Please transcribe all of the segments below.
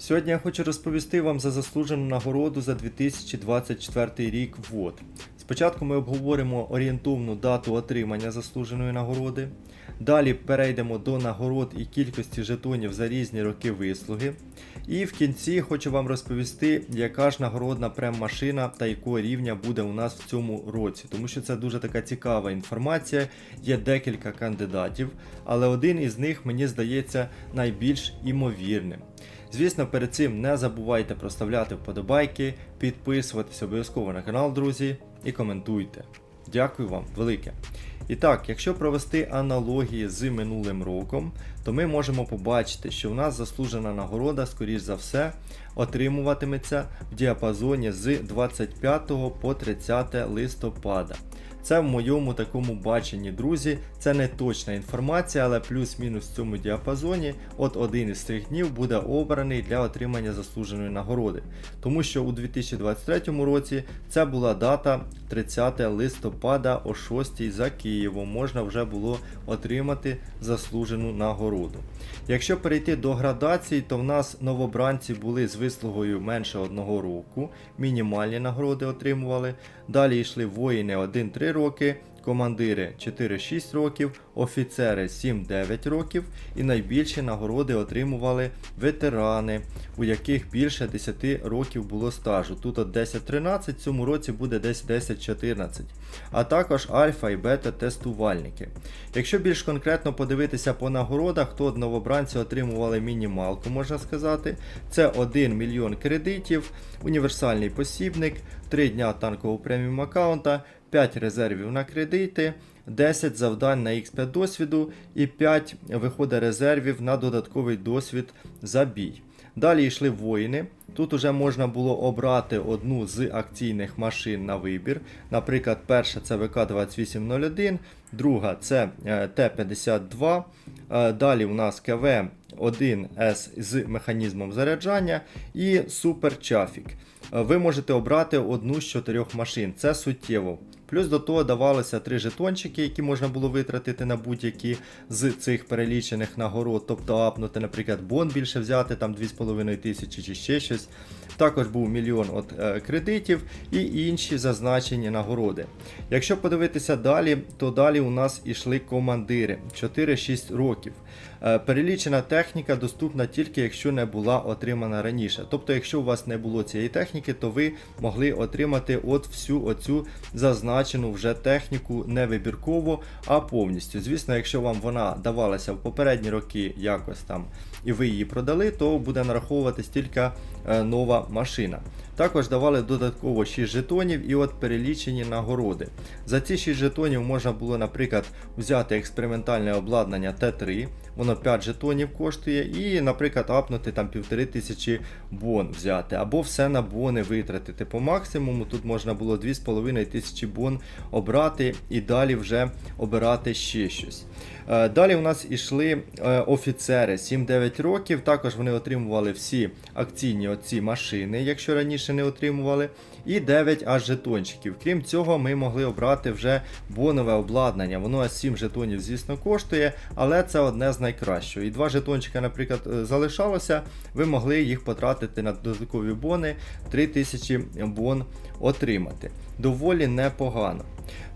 Сьогодні я хочу розповісти вам за заслужену нагороду за 2024 рік ВОД. Спочатку ми обговоримо орієнтовну дату отримання заслуженої нагороди. Далі перейдемо до нагород і кількості жетонів за різні роки вислуги. І в кінці хочу вам розповісти, яка ж нагородна прем-машина та якого рівня буде у нас в цьому році. Тому що це дуже така цікава інформація. Є декілька кандидатів, але один із них мені здається найбільш імовірним. Звісно, перед цим не забувайте проставляти вподобайки, підписуватися обов'язково на канал, друзі, і коментуйте. Дякую вам велике. І так, якщо провести аналогії з минулим роком, то ми можемо побачити, що в нас заслужена нагорода, скоріш за все, отримуватиметься в діапазоні з 25 по 30 листопада. Це в моєму такому баченні, друзі. Це не точна інформація, але плюс-мінус в цьому діапазоні от один із цих днів буде обраний для отримання заслуженої нагороди. Тому що у 2023 році це була дата 30 листопада о 6 за Києвом. Можна вже було отримати заслужену нагороду. Якщо перейти до градації, то в нас новобранці були з вислугою менше одного року, мінімальні нагороди отримували. Далі йшли воїни 1-3 роки, командири 4-6 років, офіцери 7-9 років і найбільші нагороди отримували ветерани, у яких більше 10 років було стажу. Тут от 10-13, в цьому році буде десь 10-14. А також альфа і бета тестувальники. Якщо більш конкретно подивитися по нагородах, то новобранці отримували мінімалку, можна сказати. Це 1 мільйон кредитів, універсальний посібник, 3 дня танкового преміум аккаунта, 5 резервів на кредити, 10 завдань на X5 досвіду і 5 виходить резервів на додатковий досвід за бій. Далі йшли воїни. Тут уже можна було обрати одну з акційних машин на вибір. Наприклад, перша це ВК-2801, друга це е, Т-52. е, Далі у нас КВ 1С з механізмом заряджання і Супер Чафік. Е, Ви можете обрати одну з чотирьох машин. Це суттєво. Плюс до того давалося три жетончики, які можна було витратити на будь-які з цих перелічених нагород, тобто апнути, наприклад, бон більше взяти, там 2,5 тисячі чи ще щось. Також був мільйон от, е, кредитів і інші зазначені нагороди. Якщо подивитися далі, то далі у нас ішли командири 4-6 років. Е, Перелічена техніка доступна тільки якщо не була отримана раніше. Тобто, якщо у вас не було цієї техніки, то ви могли отримати от всю оцю зазначену вже техніку не вибірково, а повністю. Звісно, якщо вам вона давалася в попередні роки якось там і ви її продали, то буде нараховуватись тільки е, нова машина. Також давали додатково 6 жетонів і от перелічені нагороди. За ці 6 жетонів можна було, наприклад, взяти експериментальне обладнання Т3, воно 5 жетонів коштує, і, наприклад, апнути там 1500 бон взяти, або все на бони витратити. По максимуму тут можна було 2500 бон обрати і далі вже обирати ще щось. Е, Далі у нас ішли е, офіцери 7-9 років. Також вони отримували всі акційні оці машини, якщо раніше не отримували. І 9 аж жетончиків. Крім цього, ми могли обрати вже бонове обладнання. Воно аж 7 жетонів, звісно, коштує, але це одне з найкращого. І два жетончика, наприклад, е, залишалося, ви могли їх потратити на додаткові бони, 3000 бон отримати. Доволі непогано.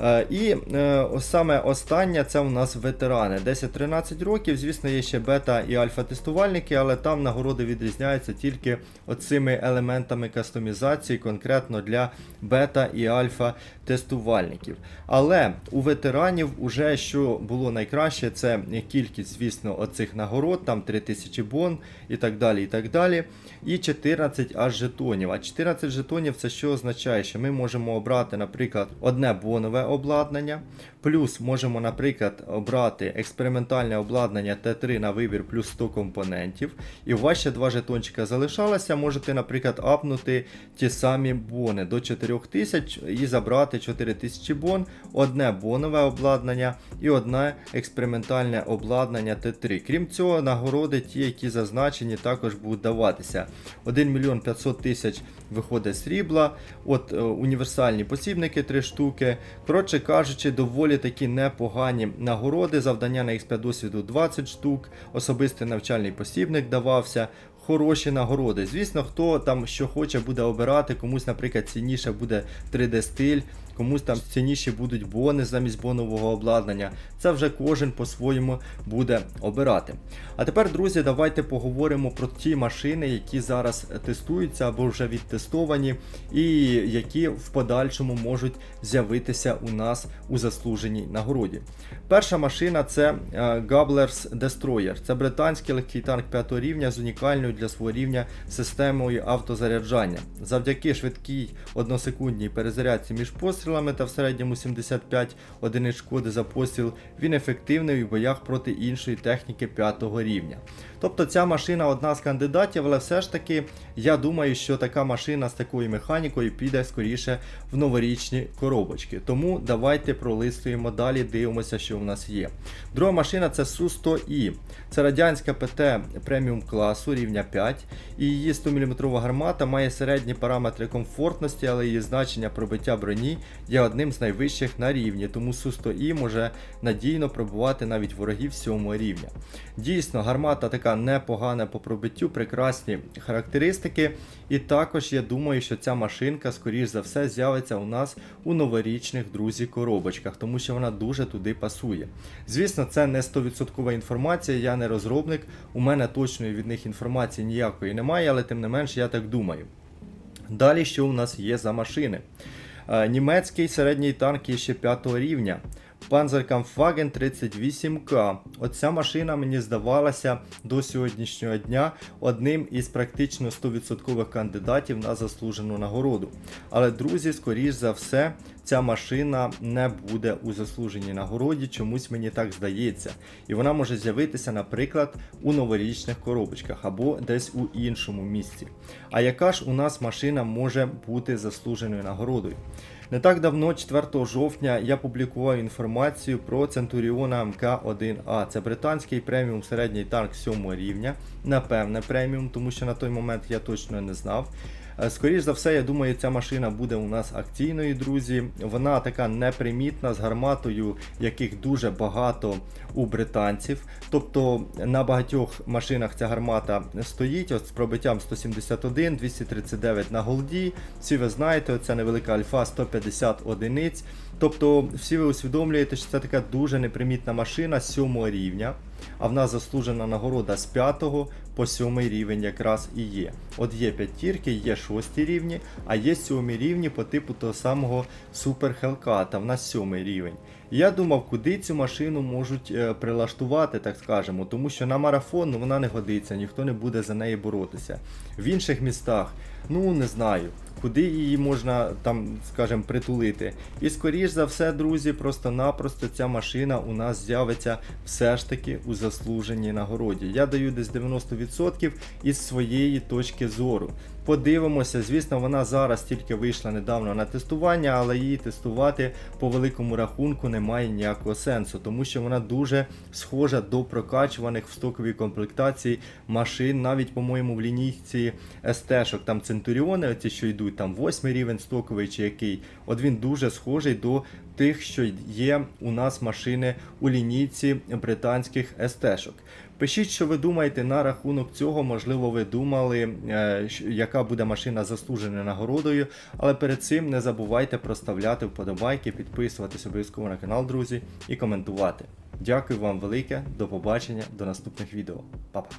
Е, І е, саме останнє це у нас ветерани. 10-13 років, звісно, є ще бета і альфа-тестувальники, але там нагороди відрізняються тільки оцими елементами кастомізації, конкретно для бета і альфа-тестувальників. Але у ветеранів уже що було найкраще, це кількість, звісно, оцих нагород, там 3000 бон і так далі. І так далі. І 14 аж жетонів. А 14 жетонів це що означає, що ми можемо обрати, наприклад, одне бонове обладнання, плюс можемо, наприклад, обрати експериментальне обладнання Т3 на вибір плюс 100 компонентів. І у вас ще два жетончика залишалося. Можете, наприклад, апнути ті самі бони до 4000 і забрати 4000 бон, одне бонове обладнання і одне експериментальне обладнання Т3. Крім цього, нагороди, ті, які зазначені, також будуть даватися. 1 мільйон 500 тисяч виходить срібла, от е, універсальні посібники 3 штуки. Коротше кажучи, доволі такі непогані нагороди. Завдання на X5 досвіду 20 штук, особистий навчальний посібник давався. Хороші нагороди. Звісно, хто там що хоче буде обирати, комусь, наприклад, цінніше буде 3D-стиль, комусь там цінніші будуть бони замість бонового обладнання. Це вже кожен по-своєму буде обирати. А тепер, друзі, давайте поговоримо про ті машини, які зараз тестуються або вже відтестовані, і які в подальшому можуть з'явитися у нас у заслуженій нагороді. Перша машина це е, Gabler's Destroyer. Це британський легкий танк 5 рівня з унікальною для свого рівня системою автозаряджання. Завдяки швидкій односекундній перезарядці між пострілами та в середньому 75 одиниць шкоди за постріл, він ефективний у боях проти іншої техніки 5 рівня. Тобто ця машина одна з кандидатів, але все ж таки я думаю, що така машина з такою механікою піде скоріше в новорічні коробочки. Тому давайте пролистуємо далі, дивимося, що в нас є. Друга машина це Су-100І. Це радянська ПТ преміум класу рівня 5. І її 100 мм гармата має середні параметри комфортності, але її значення пробиття броні є одним з найвищих на рівні, тому Су-100І може надійно пробувати навіть ворогів 7 рівня. Дійсно, гармата така непогана по пробиттю, прекрасні характеристики. І також я думаю, що ця машинка, скоріш за все, з'явиться у нас у новорічних друзі коробочках, тому що вона дуже туди пасує. Звісно, це не 100% інформація, я не розробник, у мене точної від них інформації ніякої немає, але тим не менш я так думаю. Далі, що у нас є за машини? Е, Німецький середній танк є ще 5 рівня. Panzerkampfwagen 38К. Оця машина мені здавалася до сьогоднішнього дня одним із практично 100% кандидатів на заслужену нагороду. Але, друзі, скоріш за все, ця машина не буде у заслуженій нагороді, чомусь мені так здається. І вона може з'явитися, наприклад, у новорічних коробочках або десь у іншому місці. А яка ж у нас машина може бути заслуженою нагородою? Не так давно, 4 жовтня, я публікував інформацію про Центуріона МК-1А. Це британський преміум середній танк 7 рівня. Напевне, преміум, тому що на той момент я точно не знав. Е, Скоріш за все, я думаю, ця машина буде у нас акційною, друзі. Вона така непримітна з гарматою, яких дуже багато у британців. Тобто на багатьох машинах ця гармата стоїть от з пробиттям 171, 239 на голді. Всі ви знаєте, це невелика альфа 150 одиниць. Тобто, всі ви усвідомлюєте, що це така дуже непримітна машина 7 рівня. А в нас заслужена нагорода з 5 по 7 рівень якраз і є. От є п'ятірки, є 6 рівні, а є 7 рівні по типу того самого Супер Хелката, в нас 7 рівень. Я думав, куди цю машину можуть е, прилаштувати, так скажемо, тому що на марафон ну, вона не годиться, ніхто не буде за неї боротися. В інших містах, ну не знаю. Куди її можна там, скажімо, притулити. І скоріш за все, друзі, просто-напросто ця машина у нас з'явиться все ж таки у заслуженій нагороді. Я даю десь 90% із своєї точки зору. Подивимося, звісно, вона зараз тільки вийшла недавно на тестування, але її тестувати по великому рахунку немає ніякого сенсу, тому що вона дуже схожа до прокачуваних в стоковій комплектації машин, навіть, по-моєму, в лінійці СТ-шок, там Центуріони, оці, що йдуть, там 8 рівень стоковий чи який. От він дуже схожий до тих, що є у нас машини у лінійці британських СТ-шок. Пишіть, що ви думаєте на рахунок цього. Можливо, ви думали, е, яка буде машина заслужена нагородою. Але перед цим не забувайте проставляти вподобайки, підписуватись обов'язково на канал, друзі, і коментувати. Дякую вам велике, до побачення, до наступних відео. Па-па.